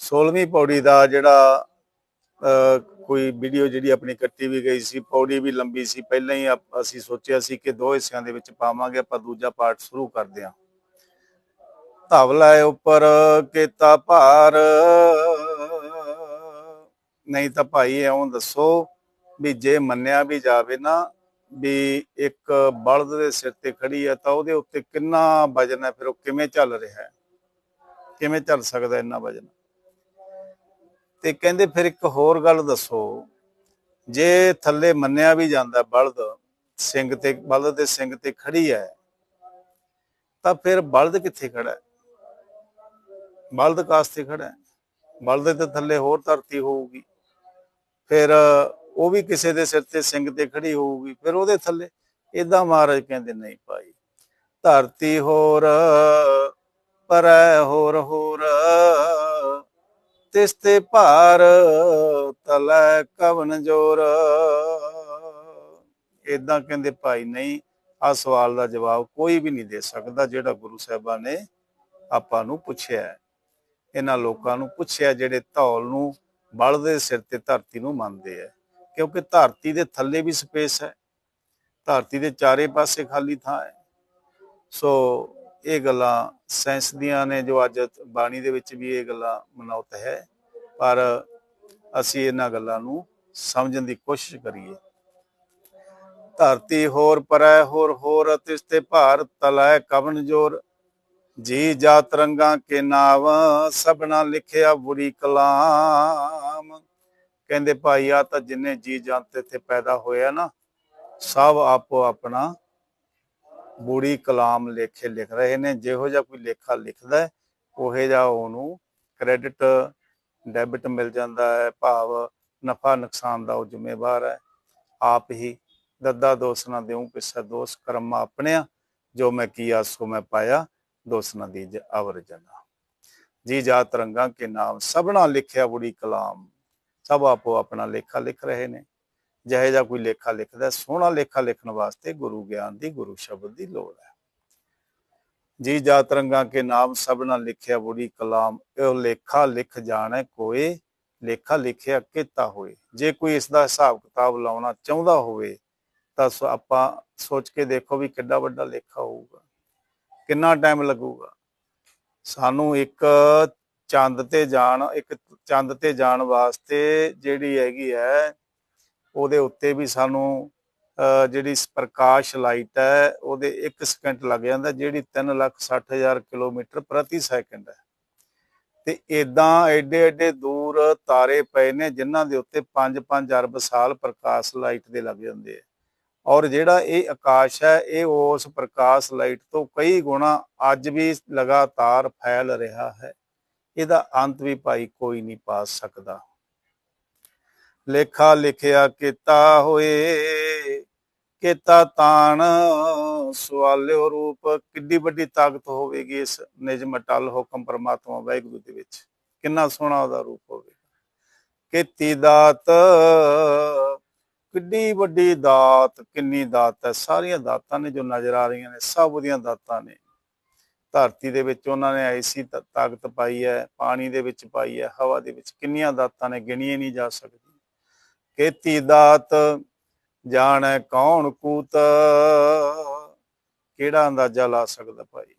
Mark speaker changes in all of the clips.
Speaker 1: 16ਵੀਂ ਪੌੜੀ ਦਾ ਜਿਹੜਾ ਅ, ਕੋਈ ਵੀਡੀਓ ਜਿਹੜੀ ਆਪਣੀ ਕੱਟੀ ਵੀ ਗਈ ਸੀ ਪੌੜੀ ਵੀ ਲੰਬੀ ਸੀ ਪਹਿਲਾਂ ਹੀ ਅਸੀਂ ਸੋਚਿਆ ਸੀ ਕਿ ਦੋ ਹਿੱਸਿਆਂ ਦੇ ਵਿੱਚ ਪਾਵਾਂਗੇ ਆਪਾਂ ਦੂਜਾ ਪਾਰਟ ਸ਼ੁਰੂ ਕਰਦੇ ਹਾਂ। ਧਵਲਾ ਉੱਪਰ ਕੀਤਾ ਭਾਰ। ਨਹੀਂ ਤਾਂ ਭਾਈ ਐਉਂ ਦੱਸੋ ਵੀ ਜੇ ਮੰਨਿਆ ਵੀ ਜਾਵੇ ਨਾ ਵੀ ਇੱਕ ਬਲਦ ਦੇ ਸਿਰ ਤੇ ਖੜੀ ਹੈ ਤਾਂ ਉਹਦੇ ਉੱਤੇ ਕਿੰਨਾ ਵਜਨ ਹੈ ਫਿਰ ਉਹ ਕਿਵੇਂ ਚੱਲ ਰਿਹਾ ਹੈ? ਕਿਵੇਂ ਚੱਲ ਸਕਦਾ ਇੰਨਾ ਵਜਨ? ਤੇ ਕਹਿੰਦੇ ਫਿਰ ਇੱਕ ਹੋਰ ਗੱਲ ਦੱਸੋ, ਜੇ ਥੱਲੇ ਮੰਨਿਆ ਵੀ ਜਾਂਦਾ ਬਲਦ, ਸਿੰਘ ਤੇ, ਬਲਦ ਦੇ ਸਿੰਘ ਤੇ ਖੜੀ ਹੈ, ਤਾਂ ਫਿਰ ਬਲਦ ਕਿੱਥੇ ਖੜਾ ਹੈ? ਬਲਦ ਕਾਸਤੇ ਖੜਾ ਹੈ? ਬਲਦ ਦੇ ਥੱਲੇ ਹੋਰ ਧਰਤੀ ਹੋਊਗੀ, ਫਿਰ ਉਹ ਵੀ ਕਿਸੇ ਦੇ ਸਿਰ ਤੇ ਸਿੰਘ ਤੇ ਖੜੀ ਹੋਊਗੀ, ਫਿਰ ਉਹਦੇ ਥੱਲੇ ਇਦਾਂ ਮਹਾਰਾਜ ਕਹਿੰਦੇ, ਨਹੀਂ ਭਾਈ, ਧਰਤੀ ਹੋਰ, ਪਰੈ ਹੋਰ ਹੋਰ ਤਿਸ ਤੇ ਭਾਰ ਤਲੈ ਕਵਨ ਜੋਰ। ਇਦਾਂ ਕਹਿੰਦੇ, ਭਾਈ ਨਹੀਂ ਆ ਸਵਾਲ ਦਾ ਜਵਾਬ ਕੋਈ ਵੀ ਨਹੀਂ ਦੇ ਸਕਦਾ ਜਿਹੜਾ ਗੁਰੂ ਸਾਹਿਬਾਨ ਨੇ ਆਪਾਂ ਨੂੰ ਪੁੱਛਿਆ ਇਹਨਾਂ ਲੋਕਾਂ ਨੂੰ ਪੁੱਛਿਆ ਜਿਹੜੇ ਧੌਲ ਨੂੰ ਬਲ ਦੇ ਸਿਰ ਤੇ ਧਰਤੀ ਨੂੰ ਮੰਨਦੇ ਆ ਕਿਉਂਕਿ ਧਰਤੀ ਦੇ ਥੱਲੇ ਵੀ ਸਪੇਸ ਹੈ। ਧਰਤੀ ਦੇ ਚਾਰੇ ਪਾਸੇ ਖਾਲੀ ਥਾਂ ਹੈ। ਸੋ ਇਹ ਗੱਲਾਂ ਸਾਇੰਸ ਦੀਆਂ ਨੇ ਜੋ ਅੱਜ ਬਾਣੀ ਦੇ ਵਿੱਚ ਵੀ ਇਹ ਗੱਲਾਂ ਮਨੌਤ ਹੈ। ਪਰ ਅਸੀਂ ਇਹਨਾਂ ਗੱਲਾਂ ਨੂੰ ਸਮਝਣ ਦੀ ਕੋਸ਼ਿਸ਼ ਕਰੀਏ। ਧਰਤੀ ਹੋਰ ਪਰੈ ਹੋਰ ਹੋਰ ਤਿਸ ਤੇ ਭਾਰ ਤਲੈ ਕਵਨ ਜੋਰ। ਜੀ ਜਾਤ ਰੰਗਾਂ ਕੇ ਨਾਮ ਸਭਨਾ ਲਿਖਿਆ ਬੁਰੀ ਕਲਾਮ। ਕਹਿੰਦੇ ਭਾਈ ਆ ਤਾਂ ਜਿੰਨੇ ਜੀ ਜਾਂਤੇ ਤੇ ਪੈਦਾ ਹੋਇਆ ਨਾ, ਸਭ ਆਪੋ ਆਪਣਾ ਬੁਰੀ ਕਲਾਮ ਲੇਖੇ ਲਿਖ ਰਹੇ ਨੇ, ਜਿਹੋ ਜਿਹਾ ਕੋਈ ਲੇਖਾ ਲਿਖਦਾ ਹੈ, ਉਹੇ ਜਿਹਾ ਉਹਨੂੰ ਕ੍ਰੈਡਿਟ ਡੈਬਿਟ ਮਿਲ ਜਾਂਦਾ ਹੈ, ਭਾਵ ਨਫਾ ਨੁਕਸਾਨ ਦਾ ਉਹ ਜ਼ਿੰਮੇਵਾਰ ਹੈ। ਆਪ ਹੀ ਦੱਦਾ ਦੋਸ ਨਾ ਦੇਉ ਕਿਸਾ ਦੋਸ ਕਰਮ ਆਪਣਿਆ ਜੋ ਮੈਂ ਕੀਆ, ਸੋ ਮੈਂ ਪਾਇਆ ਦੋਸ ਨਾ ਦੀਜ ਅਵਰ ਜਨਾ। ਜੀ ਜਾ ਰੰਗਾਂ ਕੇ ਨਾਮ ਸਭਨਾ ਲਿਖਿਆ ਬੁੜੀ ਕਲਾਮ, ਸਭ ਆਪੋ ਆਪਣਾ ਲੇਖਾ ਲਿਖ ਰਹੇ ਨੇ। ਜਿਹੇ ਜਿਹਾ ਕੋਈ ਲੇਖਾ ਲਿਖਦਾ, ਸੋਹਣਾ ਲੇਖਾ ਲਿਖਣ ਵਾਸਤੇ ਗੁਰੂ ਗਿਆਨ ਦੀ, ਗੁਰੂ ਸ਼ਬਦ ਦੀ ਲੋੜ ਹੈ। ਜੀ ਜਾਤ ਰੰਗਾਂ ਕੇ ਨਾਮ ਸਭਨਾ ਲਿਖਿਆ ਬੁੜੀ ਕਲਾਮ, ਇਹ ਲੇਖਾ ਲਿਖ ਜਾਣੈ ਕੋਏ, ਲੇਖਾ ਲਿਖਿਆ ਕੀਤਾ ਹੋਏ। ਜੇ ਕੋਈ ਇਸ ਦਾ ਹਿਸਾਬ ਕਿਤਾਬ ਲਾਉਣਾ ਚਾਹੁੰਦਾ ਹੋਵੇ, ਤਾਂ ਸੋ ਆਪਾਂ ਸੋਚ ਕੇ ਦੇਖੋ ਵੀ ਕਿੱਡਾ ਵੱਡਾ ਲੇਖਾ ਹੋਊਗਾ। ਕਿੰਨਾ ਟਾਈਮ ਲੱਗੂਗਾ? ਸਾਨੂੰ ਇੱਕ ਚੰਦ ਤੇ ਜਾਣ, ਇੱਕ ਚੰਦ ਤੇ ਜਾਣ ਵਾਸਤੇ ਜਿਹੜੀ ਹੈਗੀ ਹੈ ਉਹਦੇ ਉੱਤੇ ਵੀ ਸਾਨੂੰ ਜਿਹੜੀ ਪ੍ਰਕਾਸ਼ ਲਾਈਟ ਹੈ, ਉਹਦੇ 1 ਸਕਿੰਟ ਲੱਗ ਜਾਂਦਾ, ਜਿਹੜੀ 360000 ਕਿਲੋਮੀਟਰ ਪ੍ਰਤੀ ਸੈਕਿੰਡ ਹੈ। ਤੇ ਇਦਾਂ ਐਡੇ ਐਡੇ ਦੂਰ ਤਾਰੇ ਪਏ ਨੇ, ਜਿਨ੍ਹਾਂ ਦੇ ਉੱਤੇ 5-5 ਅਰਬ ਸਾਲ ਪ੍ਰਕਾਸ਼ ਲਾਈਟ ਦੇ ਲੱਗ ਜਾਂਦੇ ਆ। ਔਰ ਜਿਹੜਾ ਇਹ ਆਕਾਸ਼ ਹੈ, ਇਹ ਉਸ ਪ੍ਰਕਾਸ਼ ਲਾਈਟ ਤੋਂ ਕਈ ਗੁਣਾ ਅੱਜ ਵੀ ਲਗਾਤਾਰ ਫੈਲ ਰਿਹਾ ਹੈ। ਇਹਦਾ ਅੰਤ ਵੀ ਭਾਈ ਕੋਈ ਨਹੀਂ ਪਾ ਸਕਦਾ। ਲੇਖਾ ਲਿਖਿਆ ਕੀਤਾ ਹੋਏ। ਕੀਤਾ ਤਾਣ ਸਵਾਲਿਓ ਰੂਪ। ਕਿੱਡੀ ਵੱਡੀ ਤਾਕਤ ਹੋਵੇਗੀ ਇਸ ਨਿਜ ਮਟਲ ਹੁਕਮ ਪਰਮਾਤਮਾ ਵਾਹਿਗੁਰੂ ਦੇ ਵਿੱਚ। ਕਿੰਨਾ ਸੋਹਣਾ ਉਹਦਾ ਰੂਪ ਹੋਵੇਗਾ। ਕੀਤੀ ਦਾਤ, ਕਿੱਡੀ ਵੱਡੀ ਦਾਤ, ਕਿੰਨੀ ਦਾਤ ਹੈ। ਸਾਰੀਆਂ ਦਾਤਾਂ ਨੇ ਜੋ ਨਜ਼ਰ ਆ ਰਹੀਆਂ ਨੇ, ਸਭ ਉਹਦੀਆਂ ਦਾਤਾਂ ਨੇ। ਧਰਤੀ ਦੇ ਵਿੱਚ ਉਹਨਾਂ ਨੇ ਐਸੀ ਤਾ- ਤਾਕਤ ਪਾਈ ਹੈ, ਪਾਣੀ ਦੇ ਵਿੱਚ ਪਾਈ ਹੈ, ਹਵਾ ਦੇ ਵਿੱਚ ਕਿੰਨੀਆਂ ਦਾਤਾਂ ਨੇ, ਗਿਣੀਆਂ ਨਹੀਂ ਜਾ ਸਕਦੀਆਂ। ਕੀਤੀ ਦਾਤ ਜਾਣੈ ਕੌਣ ਕੂਤ? ਕਿਹੜਾ ਅੰਦਾਜ਼ਾ ਲਾ ਸਕਦਾ ਭਾਈ?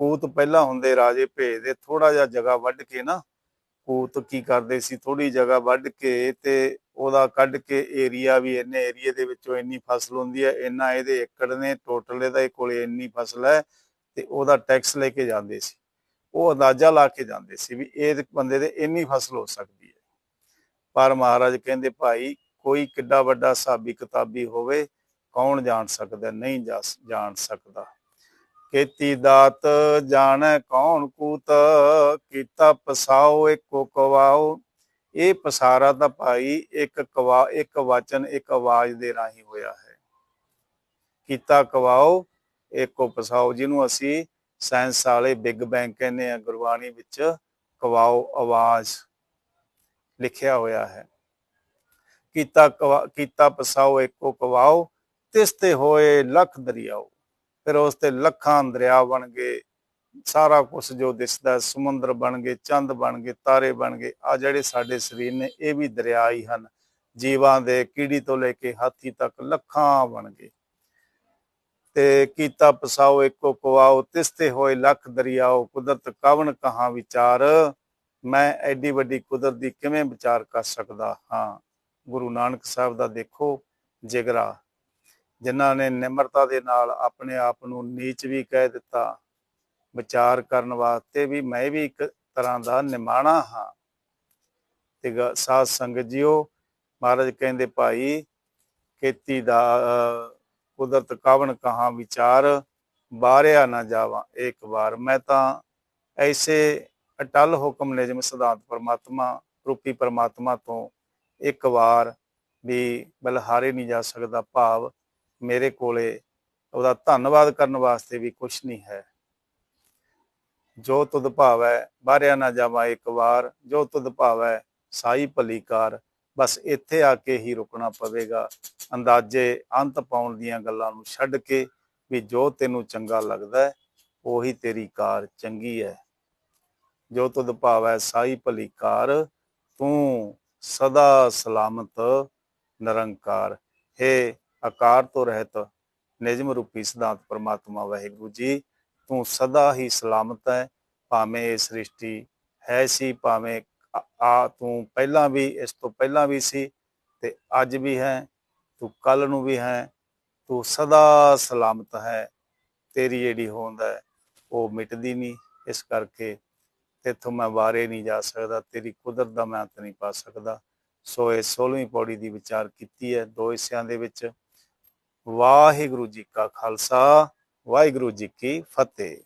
Speaker 1: ਕੂਤ ਪਹਿਲਾਂ ਹੁੰਦੇ ਰਾਜੇ ਭੇਜਦੇ ਥੋੜਾ ਜਿਹਾ ਜਗ੍ਹਾ ਵੱਢ ਕੇ ਨਾ, ਕੂਤ ਕੀ ਕਰਦੇ ਸੀ? ਥੋੜੀ ਜਗ੍ਹਾ ਵੱਢ ਕੇ ਤੇ ਉਹਦਾ ਕੱਢ ਕੇ ਏਰੀਆ ਵੀ ਇੰਨੇ ਏਰੀਏ ਦੇ ਵਿੱਚੋਂ ਇੰਨੀ ਫਸਲ ਹੁੰਦੀ ਹੈ, ਇੰਨਾ ਇਹਦੇ ਏਕੜ ਨੇ ਟੋਟਲ ਇਹਦਾ ਇਹ ਕੋਲੇ ਇੰਨੀ ਫਸਲ ਹੈ ਤੇ ਉਹਦਾ ਟੈਕਸ ਲੈ ਕੇ ਜਾਂਦੇ ਸੀ। ਉਹ ਅੰਦਾਜ਼ਾ ਲਾ ਕੇ ਜਾਂਦੇ ਸੀ ਵੀ ਇਹ ਬੰਦੇ ਦੇ ਇੰਨੀ ਫਸਲ ਹੋ ਸਕਦੀ ਹੈ। ਪਰ ਮਹਾਰਾਜ ਕਹਿੰਦੇ, ਭਾਈ, ਕੋਈ ਕਿੱਡਾ ਵੱਡਾ ਸਾਬੀ ਕਿਤਾਬੀ ਹੋਵੇ, ਕੌਣ ਜਾਣ ਸਕਦਾ? ਨਹੀਂ ਜਾਣ ਸਕਦਾ। ਕੀਤੀ ਦਾਤ ਜਾਣੈ ਕੌਣ ਕੂਤ, ਕੀਤਾ ਪਸਾਓ, ਇੱਕੋ ਕਵਾਓ। ਇਹ ਪਸਾਰਾ ਤਾਂ ਭਾਈ, ਇੱਕ ਕਵਾ, ਇੱਕ ਵਚਨ, ਇੱਕ ਆਵਾਜ਼ ਦੇ ਰਾਹੀਂ ਹੋਇਆ ਹੈ। ਕੀਤਾ ਕਵਾਓ, ਇੱਕੋ ਪਸਾਓ, ਜਿਹਨੂੰ ਅਸੀਂ ਸਾਇੰਸ ਵਾਲੇ ਬਿਗ ਬੈਂਗ ਕਹਿੰਦੇ ਆ ਗੁਰਬਾਣੀ ਵਿੱਚ ਕਵਾਓ ਆਵਾਜ਼। ਲਿਖਿਆ ਹੋਇਆ ਹੈ। ਕੀਤਾ ਕਵਾ- ਕੀਤਾ ਪਸਾਓ ਇੱਕੋ ਕਵਾਓ, ਤਿਸ ਤੇ ਹੋਏ ਲੱਖ ਦਰਿਆਓ। ਫਿਰ ਉਸ ਤੇ ਲੱਖਾਂ ਦਰਿਆ ਬਣ ਗਏ। ਸਾਰਾ ਕੁਝ ਜੋ ਦਿਸਦਾ ਸਮੁੰਦਰ ਬਣ ਗਏ, ਚੰਦ ਬਣ ਗਏ, ਤਾਰੇ ਬਣ ਗਏ ਆ ਜਿਹੜੇ ਸਾਡੇ ਸਰੀਰ ਨੇ, ਇਹ ਵੀ ਦਰਿਆ ਹੀ ਹਨ। ਜੀਵਾਂ ਦੇ ਕੀੜੀ ਤੋਂ ਲੈ ਕੇ ਹਾਥੀ ਤੱਕ ਲੱਖਾਂ ਬਣ ਗਏ। ਤੇ ਕੀਤਾ ਪਸਾਓ ਇੱਕੋ ਕਵਾਓ ਤਿਸਤੇ ਹੋਏ ਲੱਖ ਦਰਿਆਓ, ਕੁਦਰਤ ਕਵਨ ਕਹਾ ਵਿਚਾਰ? ਮੈਂ ਐਡੀ ਵੱਡੀ ਕੁਦਰਤ ਦੀ ਕਿਵੇਂ ਵਿਚਾਰ ਕਰ ਸਕਦਾ ਹਾਂ? ਗੁਰੂ ਨਾਨਕ ਸਾਹਿਬ ਦਾ ਦੇਖੋ ਜਿਗਰਾ, ਜਿਨ੍ਹਾਂ ਨੇ ਨਿਮਰਤਾ ਦੇ ਨਾਲ ਆਪਣੇ ਆਪ ਨੂੰ ਨੀਚ ਵੀ ਕਹਿ ਦਿੱਤਾ, ਵਿਚਾਰ ਕਰਨ ਵਾਸਤੇ ਵੀ ਮੈਂ ਵੀ ਇੱਕ ਤਰ੍ਹਾਂ ਦਾ ਨਿਮਾਣਾ ਹਾਂ। ਤੇ ਗ- ਸਾਧ ਸੰਗਤ ਜੀਓ, ਮਹਾਰਾਜ ਕਹਿੰਦੇ ਭਾਈ, ਖੇਤੀ ਦਾ ਕੁਦਰਤ ਕਾਵਣ ਕਹਾ ਵਿਚਾਰ, ਬਾਰਿਆ ਨਾ ਜਾਵਾਂ। ਇੱਕ ਵਾਰ ਮੈਂ ਤਾਂ ਐਸੇ ਅਟਲ ਹੁਕਮ ਨਿਯਮ ਸਿਧਾਂਤ ਪਰਮਾਤਮਾ, ਰੂਪੀ ਪਰਮਾਤਮਾ ਤੋਂ ਇੱਕ ਵਾਰ ਵੀ ਬਲਹਾਰੇ ਨਹੀਂ ਜਾ ਸਕਦਾ, ਭਾਵ ਮੇਰੇ ਕੋਲੇ ਉਹਦਾ ਧੰਨਵਾਦ ਕਰਨ ਵਾਸਤੇ ਵੀ ਕੁਝ ਨਹੀਂ ਹੈ। ਜੋ ਤੁਧ ਭਾਵੈ ਬਾਰਿਆ ਨਾ ਜਾਵਾਂ ਇੱਕ ਵਾਰ, ਜੋ ਤੁਧ ਭਾਵੈ ਸਾਈ ਭਲੀ ਕਾਰ, ਬਸ ਇੱਥੇ ਆ ਕੇ ਹੀ ਰੁਕਣਾ ਪਵੇਗਾ। ਅੰਦਾਜ਼ੇ ਅੰਤ ਪਾਉਣ ਦੀਆਂ ਗੱਲਾਂ ਨੂੰ ਛੱਡ ਕੇ ਵੀ ਜੋ ਤੈਨੂੰ ਚੰਗਾ ਲੱਗਦਾ, ਉਹੀ ਤੇਰੀ ਕਾਰ ਚੰਗੀ ਹੈ। ਜੋ ਤੁਧ ਭਾਵੈ ਸਾਈ ਭਲੀਕਾਰ, ਤੂੰ ਸਦਾ ਸਲਾਮਤ ਨਿਰੰਕਾਰ। ਹੈ ਆਕਾਰ ਤੋਂ ਰਹਿਤ ਨਿਜਮ ਰੂਪੀ ਸਿਧਾਂਤ ਪਰਮਾਤਮਾ ਵਾਹਿਗੁਰੂ ਜੀ, ਤੂੰ ਸਦਾ ਹੀ ਸਲਾਮਤ ਹੈ, ਭਾਵੇਂ ਇਹ ਸ੍ਰਿਸ਼ਟੀ ਹੈ ਸੀ, ਭਾਵੇਂ ਆ ਤੂੰ ਪਹਿਲਾਂ ਵੀ, ਇਸ ਤੋਂ ਪਹਿਲਾਂ ਵੀ ਸੀ, ਤੇ ਅੱਜ ਵੀ ਹੈ, ਤੂੰ ਕੱਲ ਨੂੰ ਵੀ ਹੈ, ਤੂੰ ਸਦਾ ਸਲਾਮਤ ਹੈ, ਤੇਰੀ ਜਿਹੜੀ ਹੋਂਦ ਹੈ, ਉਹ ਮਿਟਦੀ ਨਹੀਂ। ਇਸ ਕਰਕੇ ਤੇਥੋਂ ਮੈਂ ਵਾਰੇ ਨਹੀਂ ਜਾ ਸਕਦਾ, ਤੇਰੀ ਕੁਦਰਤ ਦਾ ਮੈਂ ਅੰਤ ਨਹੀਂ ਪਾ ਸਕਦਾ। ਸੋ ਇਹ 16ਵੀਂ ਪੌੜੀ ਦੀ ਵਿਚਾਰ ਕੀਤੀ ਹੈ। ਦੋ ਹਿੱਸਿਆਂ ਦੇ ਵਿੱਚ, ਵਾਹਿਗੁਰੂ ਜੀ ਕਾ ਖਾਲਸਾ, ਵਾਹਿਗੁਰੂ ਜੀ ਕੀ ਫਤਿਹ।